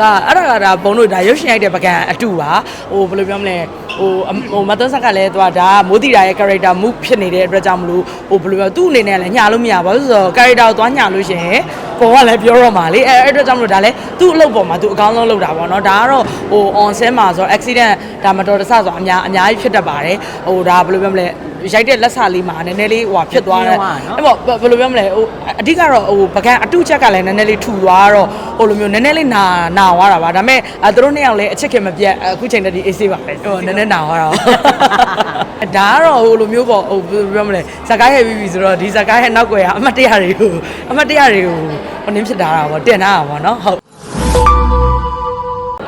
ကအဲ့ဒါကဒါဘုံတို့ဒါရုပ်ရှင်ရိုက်တဲ့ပကံအတူပါဟိုဘယ်လိုပြောမလဲဟိုအမဟိုမသွန်းဆက်ကလည်းသူကဒါမိုးတီတာရဲ့ character move ဖြစ်နေတဲ့အတွက်ကြောင့်မလို့ဟိုဘယ်လိုပြောသူ့အနေနဲ့လည်းညာလို့မရပါဘူးဆိုတော့ character ကိုသွားညာလို့ရှရင်ပေါ်ကလည်းပြောတော့မှာလေအဲအဲ့အတွက်ကြောင့်မလို့ဒါလည်းသူ့အလုပ်ပေါ်မှာသူအကောင်းဆုံးလုပ်တာပေါ့နော်ဒါကတော့ဟို on set မှာဆိုတော့ accident ဒါမတော်တဆဆိုတော့အများအများကြီးဖြစ်တတ်ပါတယ်ဟိုဒါဘယ်လိုပြောမလဲ ရိုက်တဲ့လက်စာလေးမှာနည်းနည်းလေးဟိုဖြစ်သွားတယ်အဲ့ပေါ့ဘယ်လိုပြောမလဲဟိုအဓိကတော့ဟိုပကံအတုချက်ကလည်းနည်းနည်းလေးထူသွားတော့ဟိုလိုမျိုးနည်းနည်းလေးနာနာသွားတာပါဒါပေမဲ့အဲသူတို့နှစ်ယောက်လည်းအချစ်ခင်မပြတ်အခုချိန်တည်းဒီအေးဆေးပါပဲဟိုနည်းနည်းနာသွားတော့ဒါကတော့ဟိုလိုမျိုးပေါ့ဟိုဘယ်လိုပြောမလဲဇကားရဲ့ပြီးပြီဆိုတော့ဒီဇကားရဲ့နောက်ွယ်ကအမတ်တရတွေကိုအမတ်တရတွေကိုဟိုနင်းဖြစ်တာတာပေါ့တင်တာတာပေါ့နော်ဟုတ်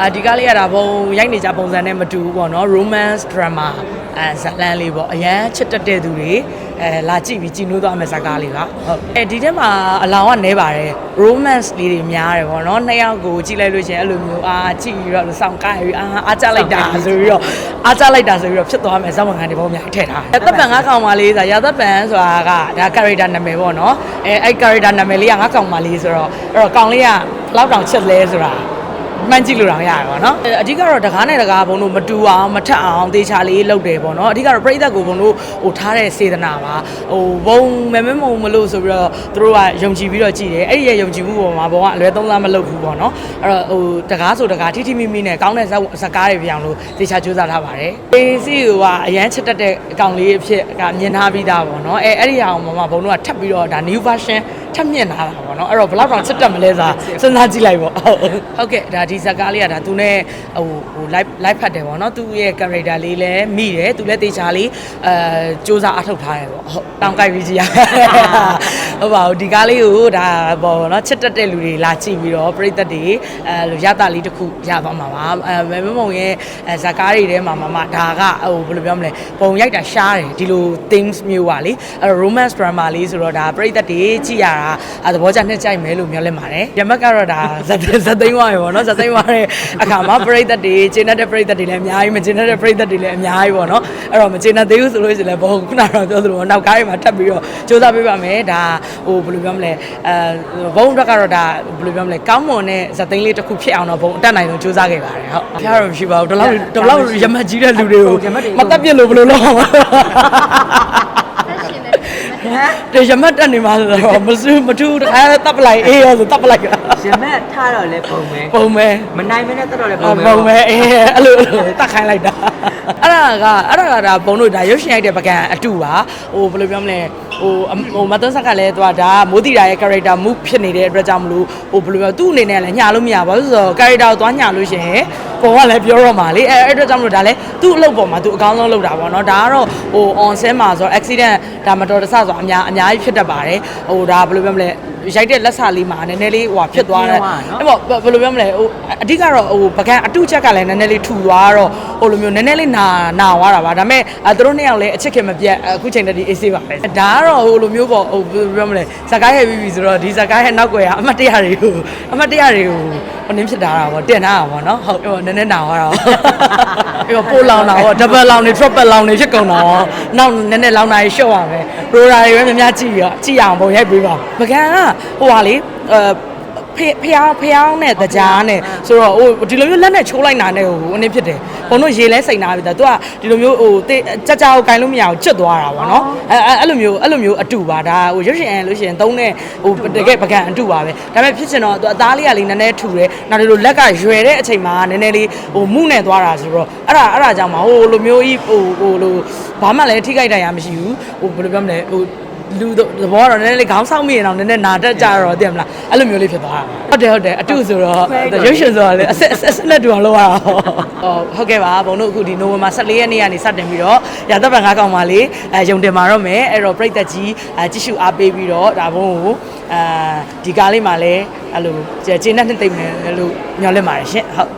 အာဒီကားလေးရတာဘုံရိုက်နေကြပုံစံနဲ့မတူဘူးပေါ့နော် romance drama အဲဇတ်လန်းလေးပေါ့အရန်ချစ်တတ်တဲ့သူတွေအဲလာကြည့်ပြီးကြည်နိုးသွားမယ့်ဇာတ်ကားလေးပါဟုတ်အဲဒီထဲမှာအလောင်းကနေပါတယ် romance လေးတွေများတယ်ပေါ့နော်နှစ်ယောက်ကိုကြည့်လိုက်လို့ရှရင်အဲ့လိုမျိုးအာကြည့်ပြီးတော့စောင့်ကားပြီးအာအားကြလိုက်တာဆိုပြီးတော့အားကြလိုက်တာဆိုပြီးတော့ဖြစ်သွားမယ်ဇာတ်ဝင်ခံတွေပေါ့အများကြီးထည့်ထားတယ်တပ်ပံငါးကောင်မလေးဆိုတာရာသက်ပံဆိုတာကဒါ character နာမည်ပေါ့နော်အဲအဲ့ character နာမည်လေးကငါးကောင်မလေးဆိုတော့အဲ့တော့ကောင်လေးကဘယ်လောက်တောင်ချစ်လဲဆိုတာ မှန်ကြည့်လို့တော့ရတယ်ပေါ့နော်အဓိကတော့တကားနဲ့တကားဘုံတို့မတူအောင်မထက်အောင်တေချာလေးလုပ်တယ်ပေါ့နော်အဓိကတော့ပြိသက်ကိုဘုံတို့ဟိုထားတဲ့စေတနာပါဟိုဘုံမဲမဲမုံမလို့ဆိုပြီးတော့သူတို့ကယုံကြည်ပြီးတော့ကြည်တယ်အဲ့ဒီရဲ့ယုံကြည်မှုပေါ်မှာဘုံကအလွဲသုံးစားမလုပ်ဘူးပေါ့နော်အဲ့တော့ဟိုတကားဆိုတကားထိထိမိမိနဲ့ကောင်းတဲ့ဇက်ဇက်ကားတွေပြောင်းလို့တေချာကြိုးစားထားပါတယ်အေးစီကအရန်ချစ်တတ်တဲ့အကောင်လေးအဖြစ်ကမြင်ထားပြီးသားပေါ့နော်အဲအဲ့ဒီဟာအောင်မှာဘုံတို့ကထပ်ပြီးတော့ဒါ new version ထပ်မြင့်လာတာပေါ့နော်အဲ့တော့ဘယ်လောက်တောင်ချစ်တတ်မလဲဆိုတာစဉ်းစားကြည့်လိုက်ပေါ့ဟုတ်ဟုတ်ကဲ့ဒါဒီဇက်ကားလေးကဒါသူနဲ့ဟိုဟို live live ဖတ်တယ်ပေါ့နော်သူရဲ့ character လေးလည်းမိတယ်သူလည်းတေချာလေးအဲစူးစမ်းအထောက်ထားတယ်ပေါ့ဟုတ်တောင်းကြိုက်ပြီးကြည့်ရဟုတ်ပါဘူးဒီကားလေးကိုဒါပေါ့နော်ချစ်တတ်တဲ့လူတွေလာကြည့်ပြီးတော့ပြိသက်တွေအဲလိုရတာလေးတစ်ခုရသွားမှာပါအဲမမမုံရဲ့အဲဇက်ကားတွေထဲမှာမမဒါကဟိုဘယ်လိုပြောမလဲပုံရိုက်တာရှားတယ်ဒီလို themes မျိုးပါလေအဲ romance drama လေးဆိုတော့ဒါပြိသက်တွေကြည့်ရတာအဲသဘောကျနှစ်ကြိုက်မယ်လို့မျှော်လင့်ပါတယ်ရမက်ကတော့ဒါဇက်ဇက်သိန်းဝါရေပေါ့နော်ဇက်သိန်းဝါရဲ့အခါမှာပြိသက်တွေကျင်းတဲ့ပြိသက်တွေလည်းအများကြီးမကျင်းတဲ့ပြိသက်တွေလည်းအများကြီးပေါ့နော်အဲ့တော့မကျင်းတဲ့သေးဘူးဆိုလို့ရှိရင်လည်းဘုံခုနကတော့ပြောသလိုပေါ့နောက်ကားတွေမှာထပ်ပြီးတော့စူးစမ်းပေးပါမယ်ဒါဟိုဘယ်လိုပြောမလဲအဲဘုံတော့ကတော့ဒါဘယ်လိုပြောမလဲကောင်းမွန်တဲ့ဇက်သိန်းလေးတစ်ခုဖြစ်အောင်တော့ဘုံအတက်နိုင်ဆုံးစူးစမ်းခဲ့ပါတယ်ဟုတ်ဖျားတော့မရှိပါဘူးဒီလောက်ဒီလောက်ရမက်ကြီးတဲ့လူတွေကိုမတက်ပြစ်လို့ဘယ်လိုလုပ်အောင် တေရမတ်တက်နေမှာဆိုတော့မစူးမထူးတခါတပ်ပလိုက်အေးရောဆိုတပ်ပလိုက် ရမက်ထားတော့လဲပုံမယ်ပုံမဲမနိုင်မနဲ့တက်တော့လဲပုံအမယ်ပုံမဲအေးအဲ့လိုအဲ့လိုတတ်ခိုင်းလိုက်တာအဲ့ဒါကအဲ့ဒါကဒါဘုံတို့ဒါရုပ်ရှင်ရိုက်တဲ့ပကံအတူပါဟိုဘယ်လိုပြောမလဲဟိုအမဟိုမသွန်းဆက်ကလည်းသူကဒါမိုးတီတာရဲ့ character move ဖြစ်နေတဲ့အတွက်ကြောင့်မလို့ဟိုဘယ်လိုပြောသူ့အနေနဲ့လည်းညာလို့မရပါဘူးဆိုတော့ character ကိုသွားညာလို့ရှရင်ပေါ်ကလည်းပြောတော့မှာလေအဲအဲ့အတွက်ကြောင့်မလို့ဒါလည်းသူ့အလုပ်ပေါ်မှာသူအကောင်းဆုံးလုပ်တာပေါ့နော်ဒါကတော့ဟို on set မှာဆိုတော့ accident ဒါမတော်တဆဆိုတော့အများအများကြီးဖြစ်တတ်ပါတယ်ဟိုဒါဘယ်လိုပြောမလဲ ရိုက်တဲ့လက်စာလေးမှာနည်းနည်းလေးဟိုဖြစ်သွားတယ်အဲ့ပေါ့ဘယ်လိုပြောမလဲဟိုအဓိကတော့ဟိုပကံအတုချက်ကလည်းနည်းနည်းလေးထူသွားတော့ဟိုလိုမျိုးနည်းနည်းလေးနာနာသွားတာပါဒါပေမဲ့အဲသူတို့နှစ်ယောက်လည်းအချစ်ခင်မပြတ်အခုချိန်တည်းဒီအေးဆေးပါပဲဒါကတော့ဟိုလိုမျိုးပေါ့ဟိုဘယ်လိုပြောမလဲဇကားရဲ့ပြီးပြီဆိုတော့ဒီဇကားရဲ့နောက်ွယ်ကအမတ်တရတွေကိုအမတ်တရတွေကိုဟိုနင်းဖြစ်တာတာပေါ့တင်တာတာပေါ့နော်ဟုတ်ဟိုနည်းနည်းနာသွားတာပေါ့အဲ့တော့ပိုလောင်တာပေါ့ double လောင်နေ triple လောင်နေဖြစ်ကုန်တာပေါ့နောက်နည်းနည်းလောင်တာရေရှော့ရမယ်ရိုရာတွေပဲများများကြည့်ရကြည့်ရအောင်ပုံရိုက်ပေးပါပကံကဟိုပါလေအဲဖေဖျားဖျားနဲ့တကြားနဲ့ဆိုတော့ဟိုဒီလိုမျိုးလက်နဲ့ချိုးလိုက်တာနဲ့ဟိုအနေဖြစ်တယ်ဘုံတို့ရေလဲစိန်ထားပြီတာသူကဒီလိုမျိုးဟိုတေကြကြကိုကင်လို့မရအောင်ကျွတ်သွားတာပေါ့နော်အဲအဲ့လိုမျိုးအဲ့လိုမျိုးအတူပါဒါဟိုရွှေရှင်အဲလို့ရှိရင်သုံးတဲ့ဟိုတကယ်ပကံအတူပါပဲဒါပေမဲ့ဖြစ်ချင်တော့သူအသားလေးကလေးနည်းနည်းထူတယ်နောက်ဒီလိုလက်ကရွယ်တဲ့အချိန်မှာနည်းနည်းလေးဟိုမှုနဲ့သွားတာဆိုတော့အဲ့ဒါအဲ့ဒါကြောင့်မဟိုလိုမျိုးကြီးဟိုဟိုလိုဘာမှလည်းထိခိုက်တာရမရှိဘူးဟိုဘယ်လိုပြောမလဲဟို လူသဘောကတော့နည်းနည်းလေးခေါင်းဆောင်မိရင်တော့နည်းနည်းနာတတ်ကြတော့သိမလားအဲ့လိုမျိုးလေးဖြစ်သွားတာဟုတ်တယ်ဟုတ်တယ်အတုဆိုတော့ရုပ်ရှင်ဆိုတော့လေအဆက်အဆက်နဲ့တူအောင်လုပ်ရအောင်ဟုတ်ကဲ့ပါဘုံတို့အခုဒီနိုဝင်ဘာ14ရက်နေ့ကနေစတင်ပြီးတော့ရာသက်ပံငါးကောင်ပါလေအဲယုံတင်มาတော့မယ်အဲ့တော့ပြိသက်ကြီးအဲကြည့်ရှုအားပေးပြီးတော့ဒါဘုံကိုအဲဒီကားလေးမှာလည်းအဲ့လိုကျေနပ်နှစ်သိမ့်မယ်လို့ညွှန်လင့်ပါတယ်ရှင်ဟုတ်